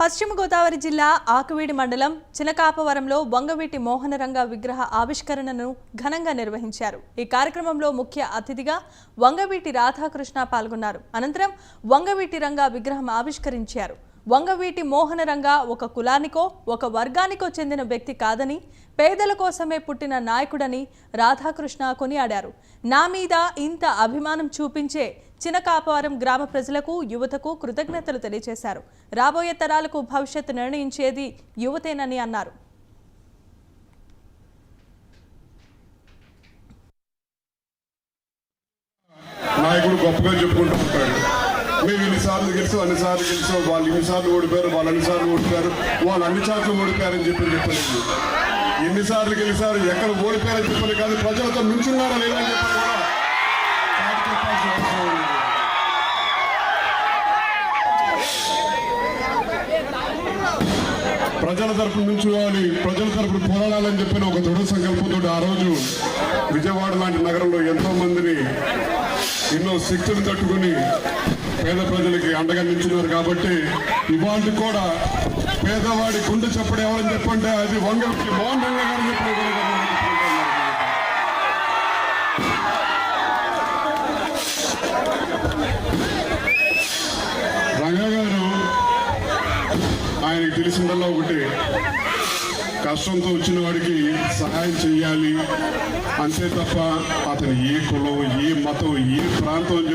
పశ్చిమ గోదావరి జిల్లా ఆకువీడి మండలం చినకాపవరంలో వంగవీటి మోహనరంగ విగ్రహ ఆవిష్కరణను ఘనంగా నిర్వహించారు. ఈ కార్యక్రమంలో ముఖ్య అతిథిగా వంగవీటి రాధాకృష్ణ పాల్గొన్నారు. అనంతరం వంగవీటి రంగ విగ్రహం ఆవిష్కరించారు. వంగవీటి మోహనరంగ ఒక కులానికో ఒక వర్గానికో చెందిన వ్యక్తి కాదని పేదల కోసమే పుట్టిన నాయకుడని రాధాకృష్ణ కొనియాడారు. నా మీద ఇంత అభిమానం చూపించే చినకాపవరం గ్రామ ప్రజలకు యువతకు కృతజ్ఞతలు తెలియజేశారు. రాబోయే తరాలకు భవిష్యత్తు నిర్ణయించేది యువతేనని అన్నారు. నాయకుడు గొప్పగా చెప్పుకుంటూ ఉంటాడు మేము ఇన్నిసార్లు గెలిచాం అన్నిసార్లు గెలిచాం వాళ్ళు ఇన్నిసార్లు ఓడిపోయారు వాళ్ళు అన్నిసార్లు ఓడిపోయారు వాళ్ళు అన్ని సార్లు ఓడిపోయారని చెప్పి చెప్పలేదు. ఎన్నిసార్లు గెలిచారు ఎక్కడ ఓడిపోయారని చెప్పలేదు కాదు ప్రజలతో మించున్నారా లేదా అని చెప్పని కూడా ప్రజల తరపు నుంచుకోవాలి ప్రజల తరపున పోరాడాలని చెప్పిన ఒక దృఢ సంకల్పంతో ఆ రోజు విజయవాడ లాంటి నగరంలో ఎంతో మందిని ఎన్నో శక్తులు తట్టుకుని పేద ప్రజలకి అండగా నిల్చున్నారు కాబట్టి ఇవాళ కూడా పేదవాడి గుండె చెప్పడం ఎవరని చెప్పంటే అది వంగకి మోహన్ రంగ గారు చెప్పారు రంగ గారు ఆయనకి తెలిసిందల్లా ఒకటి కష్టంతో వచ్చిన వాడికి సహాయం చేయాలి అంతే తప్ప అతను ఏ కులం ఏ మతం ఏ ప్రాంతం అని